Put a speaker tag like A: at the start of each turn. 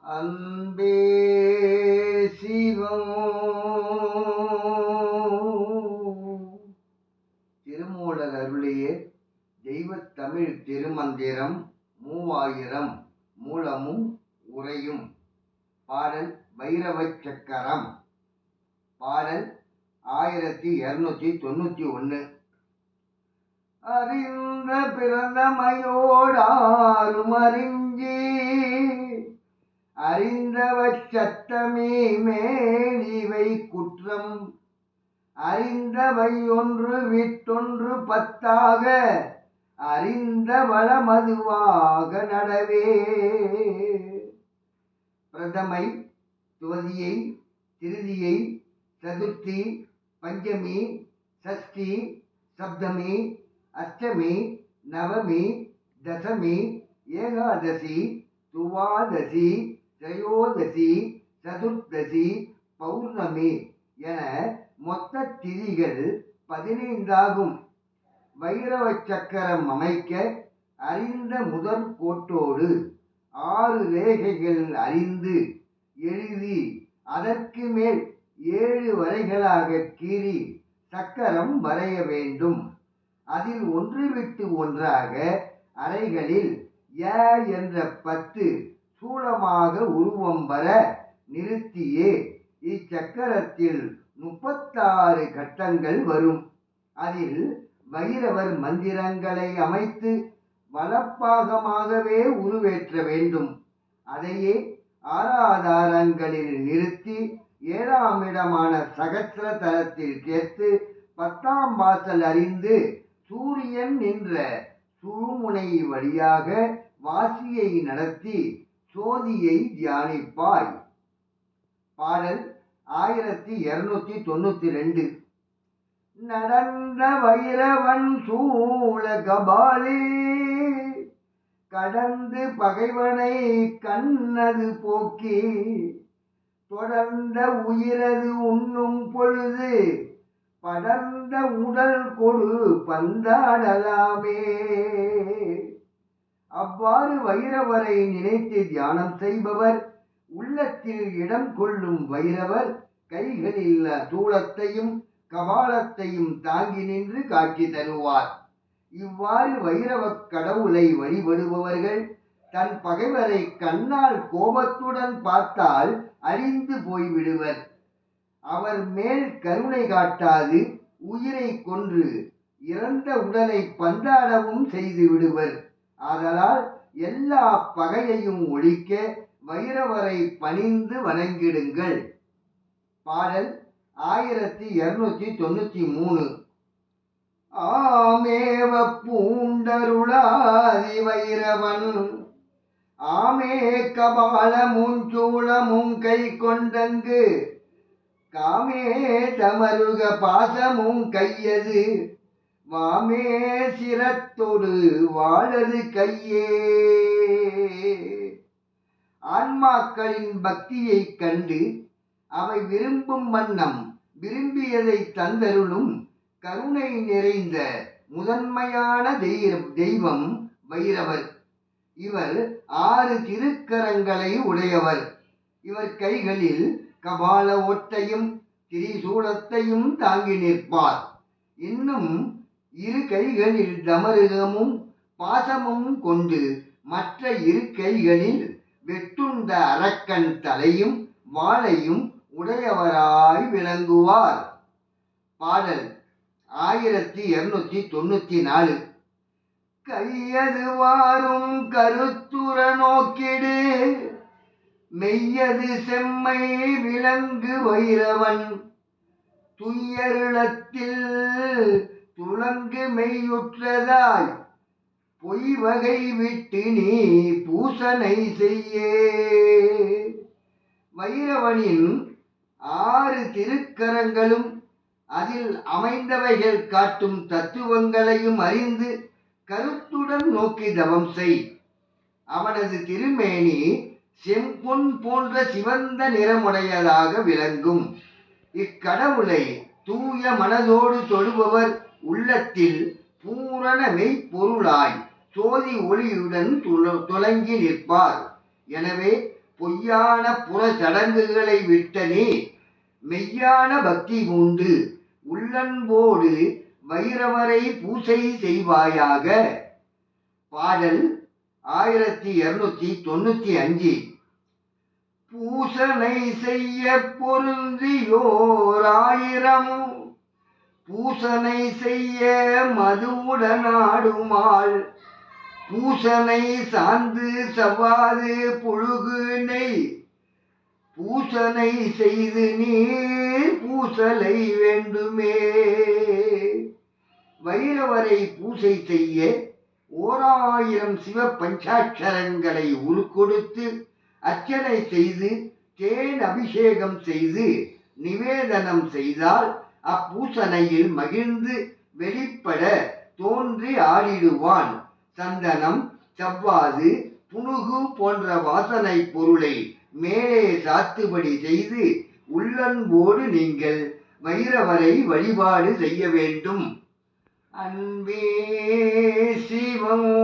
A: அன்பே சிவம். திருமூலர் அருளிய தெய்வத் தமிழ் திருமந்திரம் மூவாயிரம் மூலமும் உரையும் பாடல் பைரவச் சக்கரம். பாடல் ஆயிரத்தி இரநூத்தி தொண்ணூத்தி ஒன்று அறிந்த பிறந்தமையோடாரும் அறிஞ்சி அறிந்தவச் சத்தமே மேலிவை குற்றம். அறிந்தவை ஒன்று விட்டொன்று பத்தாக அறிந்த வளமதுவாக நடவே. பிரதமை துவதியை திருதியை சதுர்த்தி பஞ்சமி சஷ்டி சப்தமி அஷ்டமி நவமி தசமி ஏகாதசி துவாதசி திரையோதசி சதுர்தசி பௌர்ணமி என மொத்த திதிகள் பதினைந்தாகும். வைரவ சக்கரம் அமைக்க அறிந்த முதற் கோட்டோடு ஆறு ரேகைகள் அறிந்து எழுதி அதற்கு மேல் ஏழு வரைகளாக கீறி சக்கரம் வரைய வேண்டும். அதில் ஒன்று விட்டு ஒன்றாக அறைகளில் ய என்ற பத்து சூலமாக உருவம் வர நிறுத்தியே. இச்சக்கரத்தில் முப்பத்தாறு கட்டங்கள் வரும். அதில் வைரவர் மந்திரங்களை அமைத்து வலப்பாகமாகவே உருவேற்ற வேண்டும். அதையே ஆராதாரங்களில் நிறுத்தி ஏழாம் இடமான சகசிர தலத்தில் சேர்த்து பத்தாம் வாசல் அறிந்து சூரியன் நின்ற சுழுமுனை வழியாக வாசியை நடத்தி சோதியை தியானிப்பாய். பாடல் ஆயிரத்தி இருநூத்தி தொண்ணூத்தி ரெண்டு நடந்த வைரவன் சூழ கபாலே கடந்து பகைவனை கண்ணது போக்கி தொடர்ந்த உயிரது உண்ணும் பொழுது படர்ந்த உடல் கொடு பந்தாடலாமே. அவ்வாறு வைரவரை நினைத்து தியானம் செய்பவர் உள்ளத்தில் இடம் கொள்ளும் வைரவர் கைகளில் தூளத்தையும் கபாலத்தையும் தாங்கி நின்று காட்சி தருவார். இவ்வாறு வைரவக் கடவுளை வழிபடுபவர்கள் தன் பகைவரை கண்ணால் கோபத்துடன் பார்த்தால் அறிந்து போய்விடுவர். அவர் மேல் கருணை காட்டாது உயிரை கொன்று இறந்த உடலை பந்தாடவும் செய்து விடுவர். ஆதலால் எல்லா பகையையும் ஒழிக்க வைரவரை பணிந்து வணங்கிடுங்கள். பாடல் ஆயிரத்தி இருநூத்தி தொண்ணூத்தி மூணு. ஆமேவ பூண்டருளாதி வைரவன். ஆமே கபாலமும் சூளமும் கை கொண்டங்கு. காமே தமருக பாசமும் கையது. வாமே சிரத்தொடு வாழது கையே. ஆன்மாக்களின் பக்தியைக் கண்டு அவை விரும்பும் வண்ணம் விரும்பியதை தந்தருளும் கருணை நிறைந்த முதன்மையான தெய்வம் தெய்வம் வைரவர் இவர் ஆறு திருக்கரங்களை உடையவர். இவர் கைகளில் கபால ஒட்டையும் திரிசூலத்தையும் தாங்கி நிற்பார். இன்னும் இரு கைகளில் தமருகமும் பாசமும் கொண்டு மற்ற இரு கைகளில் வெட்டுண்ட அரக்கன் தலையும் வாளையும் உடையவராய் விளங்குவார். பாடல். ஆயிரத்தி இருநூத்தி தொண்ணூத்தி நாலு. கையது வாரும் கருத்துர நோக்கிடு. மெய்யது செம்மை விலங்கு வைரவன். துயருளத்தில் துலங்கு மெய்யுற்றதாய் பொய் வகை விட்டு நீ பூசனை செய்யே. வைரவனின் ஆறு திருக்கரங்களும் அதில் அமைந்தவைகள் காட்டும் தத்துவங்களையும் அறிந்து கருத்துடன் நோக்கி தவம் செய். அவனது திருமேனி செம்பொன் போன்ற சிவந்த நிறமுடையதாக விளங்கும். இக்கடவுளை தூய மனதோடு தொழுபவர் உள்ளத்தில் பூரண மெய்ப்பொருளாய் சோதி ஒளியுடன் தொலங்கி நிற்பார். எனவே பொய்யான புற சடங்குகளை விட்ட நீ மெய்யான பக்தி உண்டு உள்ளன்போடு வைரவரை பூசை செய்வாயாக. பாடல் ஆயிரத்தி இருநூத்தி தொண்ணூத்தி அஞ்சு. பூசனை செய்ய பொருந்தியோர் ஆயிரமும் பூசனை செய்ய மதுவுடனாடுமாள். பூசனை சார்ந்து சவாது புழுகு நெய். பூசனை செய்து நீர் பூசலை வேண்டுமே. வைரவரை பூசை செய்ய ஓராயிரம் சிவ பஞ்சாட்சரங்களை உருக்கொடுத்து அர்ச்சனை செய்து தேன் அபிஷேகம் செய்து நிவேதனம் செய்தால் அப்பூசனையில் மகிழ்ந்து வெளிப்பட தோன்றி ஆடிடுவான். சந்தனம் செவ்வாது புனுகு போன்ற வாசனை பொருளை மேலே சாத்துபடி செய்து உள்ளன்போடு நீங்கள் வைரவரை வழிபாடு செய்ய வேண்டும். அன்பே சிவமோ